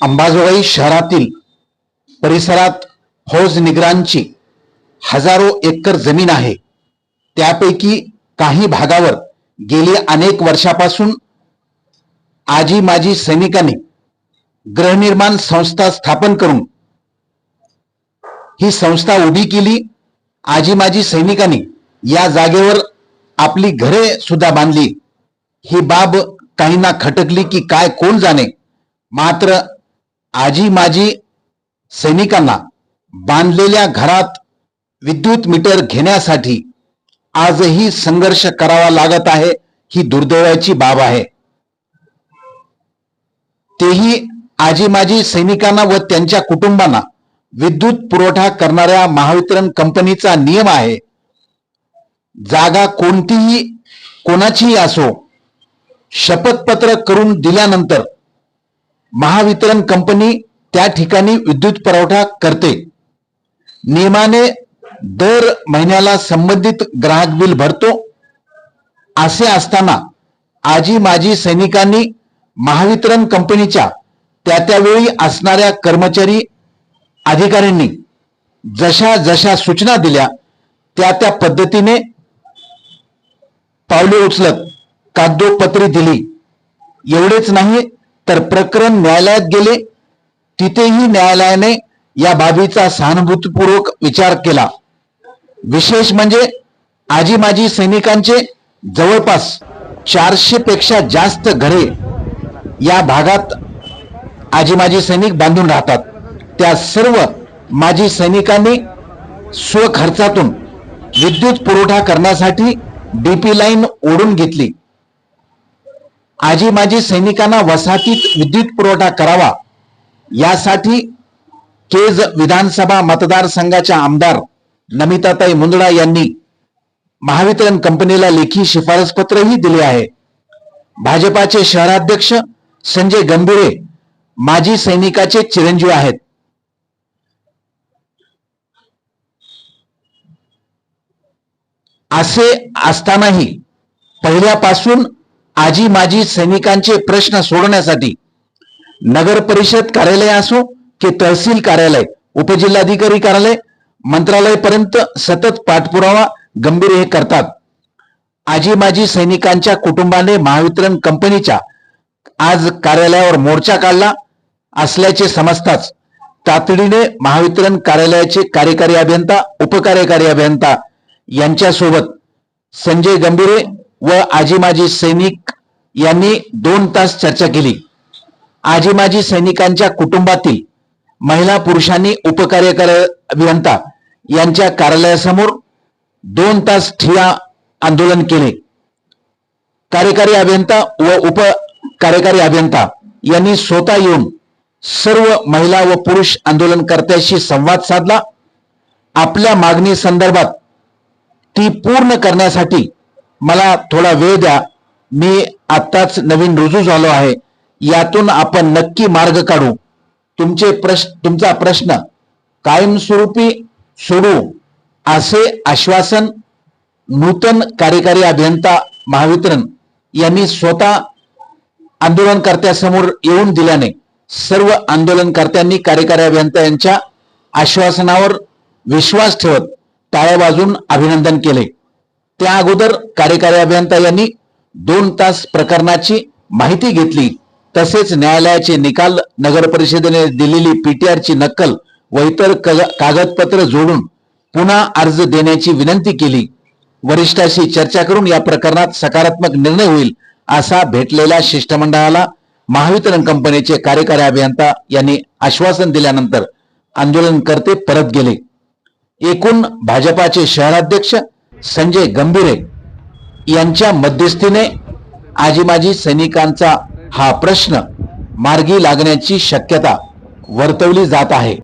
अंबाजोगाई शहरातील परिसरात फौज निगरांची हजारो एकर जमीन आहे. त्यापैकी काही भागावर गेली अनेक वर्षापासून आजी माजी सैनिकांनी गृहनिर्माण संस्था स्थापन करून ही संस्था उभी केली. आजी माजी सैनिकांनी या जागेवर आपली घरे सुद्धा बांधली. ही बाब काहींना खटकली की काय कोण जाणे? मात्र आजी माजी सैनिकांना बांधलेल्या घरात विद्युत मीटर घेण्यासाठी आजही संघर्ष करावा लागत आहे ही दुर्दैवाची बाब आहे. तेही आजी माजी सैनिकांना व त्यांच्या कुटुंबांना विद्युत पुरवठा करणाऱ्या महावितरण कंपनीचा नियम आहे. जागा कोणतीही कोणाचीही असो शपथपत्र करून दिल्यानंतर महावितरण कंपनी त्या ठिकाणी विद्युत पुरवठा करते. नियमाने दर महिन्याला संबंधित ग्राहक बिल भरतो. असे असताना आजी माजी सैनिकांनी महावितरण कंपनीच्या त्या त्यावेळी असणाऱ्या कर्मचारी अधिकाऱ्यांनी जशा जशा सूचना दिल्या त्या त्या पद्धतीने पावले उचलत कागदोपत्री दिली. एवढेच नाही तर प्रकरण न्यायालयात गेले. तिथेही न्यायालयाने या बाबीचा सहानुभूतीपूर्वक विचार केला. विशेष म्हणजे आजी माजी सैनिकांचे जवळपास चारशे पेक्षा जास्त घरे या भागात आजी माजी सैनिक बांधून राहतात. त्या सर्व माजी सैनिकांनी स्वखर्चातून विद्युत पुरवठा करण्यासाठी डीपी लाईन ओढून घेतली. आजी माजी सैनिकांना वसाहतीत विद्युत पुरवठा करावा. यासाठी केज विधानसभा मतदारसंघाच्या आमदार नमिताताई मुंदडा यांनी महावितरण कंपनीला लेखी शिफारस पत्रही दिले आहे. भाजपाचे शहराध्यक्ष संजय गंभीरे माजी सैनिकाचे चिरंजीव आहेत. असे असतानाही पहिल्यापासून आजी माजी सैनिकांचे प्रश्न सोडवण्यासाठी नगर परिषद कार्यालय असो की तहसील कार्यालय उपजिल्हाधिकारी कार्यालय मंत्रालय पर्यंत सतत पाठपुरावा गंभीर हे करतात. आजी माजी सैनिकांच्या कुटुंबाने महावितरण कंपनीच्या आज कार्यालयावर मोर्चा काढला असल्याचे समजताच तातडीने महावितरण कार्यालयाचे कार्यकारी अभियंता उपकार्यकारी अभियंता यांच्यासोबत संजय गंभीरे व आजी माजी सैनिक यांनी दोन तास चर्चा केली. आजी माजी सैनिकांच्या कुटुंबातील महिला पुरुषांनी उपकार्यकारी अभियंता यांच्या कार्यालयासमोर दोन तास ठिया आंदोलन केले. कार्यकारी अभियंता व उप कार्यकारी अभियंता यांनी स्वतः येऊन सर्व महिला व पुरुष आंदोलनकर्त्याशी संवाद साधला. आपल्या मागणी संदर्भात ती पूर्ण करण्यासाठी मला थोडा वेळ द्या. मी आत्ताच नवीन रुजू झालो आहे. यातून आपण नक्की मार्ग काढू. तुमचे प्रश्न तुमचा प्रश्न कायमस्वरूपी सोडू असे आश्वासन नूतन कार्यकारी अभियंता महावितरण यांनी स्वतः आंदोलनकर्त्यासमोर येऊन दिल्याने सर्व आंदोलनकर्त्यांनी कार्यकारी अभियंता यांच्या आश्वासनावर विश्वास ठेवत टाळ्या वाजून अभिनंदन केले. त्या अगोदर कार्यकारी अभियंता यांनी दोन तास प्रकरणाची माहिती घेतली. तसेच न्यायालयाचे निकाल नगर परिषदेने दिलेली पीटीआरची नक्कल व इतर कागदपत्र जोडून पुन्हा अर्ज देण्याची विनंती केली. वरिष्ठाशी चर्चा करून या प्रकरणात सकारात्मक निर्णय होईल असा भेटलेल्या शिष्टमंडळाला महावितरण कंपनीचे कार्यकारी अभियंता यांनी आश्वासन दिल्यानंतर आंदोलनकर्ते परत गेले. एकूण भाजपाचे शहराध्यक्ष संजय गंभीरे यांच्या मध्यस्थीने आजीमाजी सैनिकांचा हा प्रश्न मार्गी लागण्याची शक्यता वर्तवली जात आहे.